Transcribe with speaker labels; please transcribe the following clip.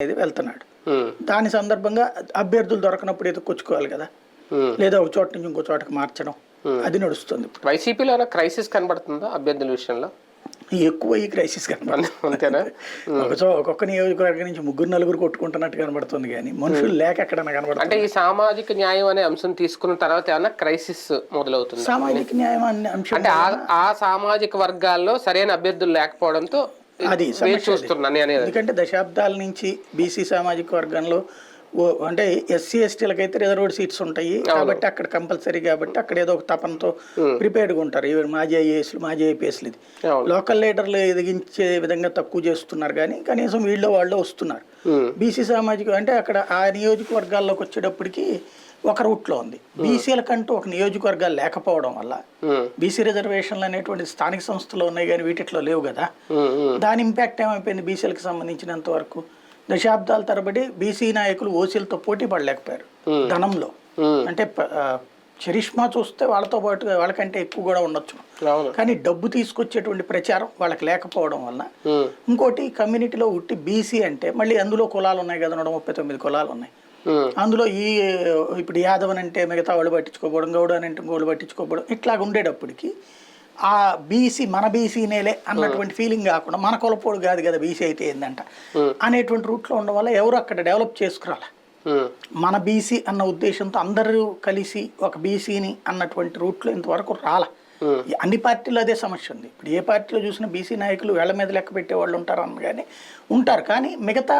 Speaker 1: అనేది వెళ్తున్నాడు. దాని సందర్భంగా అభ్యర్థులు దొరకనప్పుడు ఎదుక్కొచ్చుకోవాలి కదా.
Speaker 2: ఉమ్.
Speaker 1: లేదా ఒక చోట నుంచి ఇంకో చోటకి మార్చడం. అది నడుస్తుంది
Speaker 2: వైసీపీలో క్రైసిస్ కనబడుతుందా అభ్యర్థుల విషయంలో?
Speaker 1: ఎక్కువ ఈ క్రైసిస్ కనబడుతుంది.
Speaker 2: అంతేనా?
Speaker 1: ఒక్కొక్క నియోజకవర్గం నుంచి ముగ్గురు నలుగురు కొట్టుకుంటున్నట్టు కనబడుతుంది కానీ మనుషులు లేక ఎక్కడన్నా కనబడుతుంది.
Speaker 2: అంటే ఈ సామాజిక న్యాయం అనే అంశం తీసుకున్న తర్వాత ఏమైనా క్రైసిస్ మొదలవుతుంది?
Speaker 1: సామాజిక న్యాయం అనే అంశం
Speaker 2: అంటే ఆ సామాజిక వర్గాల్లో సరైన అభ్యర్థులు లేకపోవడంతో
Speaker 1: అది
Speaker 2: వేచి
Speaker 1: సమస్య అది.
Speaker 2: చూస్తున్నా నేను అనేది
Speaker 1: ఎందుకంటే దశాబ్దాల నుంచి బీసీ సామాజిక వర్గంలో అంటే ఎస్సీ ఎస్టీలకు అయితే రిజర్వ్డ్ సీట్స్ ఉంటాయి. కాబట్టి అక్కడ కంపల్సరీ కాబట్టి అక్కడ ఏదో ఒక తపనతో ప్రిపేర్డ్గా ఉంటారు. ఈవెన్ మాజీ ఐఏఎస్లు మాజీ ఐపీఎస్లు ఇది. లోకల్ లీడర్లు ఎదిగించే విధంగా తక్కువ చేస్తున్నారు కానీ కనీసం వీళ్ళు వాళ్ళు వస్తున్నారు. బీసీ సామాజిక అంటే అక్కడ ఆ నియోజకవర్గాల్లోకి వచ్చేటప్పటికి ఒక రూట్లో ఉంది. బీసీలకంటూ ఒక నియోజకవర్గాలు లేకపోవడం వల్ల బీసీ రిజర్వేషన్లు అనేటువంటి స్థానిక సంస్థలు ఉన్నాయి కానీ వీటిట్లో లేవు కదా. దాని ఇంపాక్ట్ ఏమైపోయింది బీసీలకు సంబంధించినంత వరకు? దశాబ్దాల తరబడి బీసీ నాయకులు ఓసీలతో పోటీ పడలేకపోయారు ధనంలో. అంటే చరిష్మా చూస్తే వాళ్ళతో పాటు వాళ్ళకంటే ఎక్కువ కూడా ఉండొచ్చు. కానీ డబ్బు తీసుకొచ్చేటువంటి ప్రచారం వాళ్ళకి లేకపోవడం వల్ల ఇంకోటి కమ్యూనిటీలో ఉట్టి బీసీ అంటే మళ్ళీ అందులో కులాలు ఉన్నాయి కదా నూట ముప్పై తొమ్మిది కులాలు ఉన్నాయి. అందులో ఈ ఇప్పుడు యాదవన్ అంటే మిగతా వాళ్ళు పట్టించుకోకపోవడం గౌడ అని అంటే ఇంకోళ్ళు పట్టించుకోకపోవడం ఇట్లాగ ఉండేటప్పటికి ఆ బీసీ మన బీసీనేలే అన్నటువంటి ఫీలింగ్ కాకుండా మన కులపోడు కాదు కదా బీసీ అయితే ఏందంట. అనేటువంటి రూట్లో ఉండడం వల్ల ఎవరు అక్కడ డెవలప్ చేసుకురాలి. మన బీసీ అన్న ఉద్దేశంతో అందరూ కలిసి ఒక బీసీని అన్నటువంటి రూట్లో ఇంతవరకు రాల. అన్ని పార్టీలు అదే సమస్య ఉంది. ఇప్పుడు ఏ పార్టీలో చూసినా బీసీ నాయకులు వేళ్ళ మీద లెక్క పెట్టే వాళ్ళు ఉంటారు అన్న కానీ ఉంటారు. కానీ మిగతా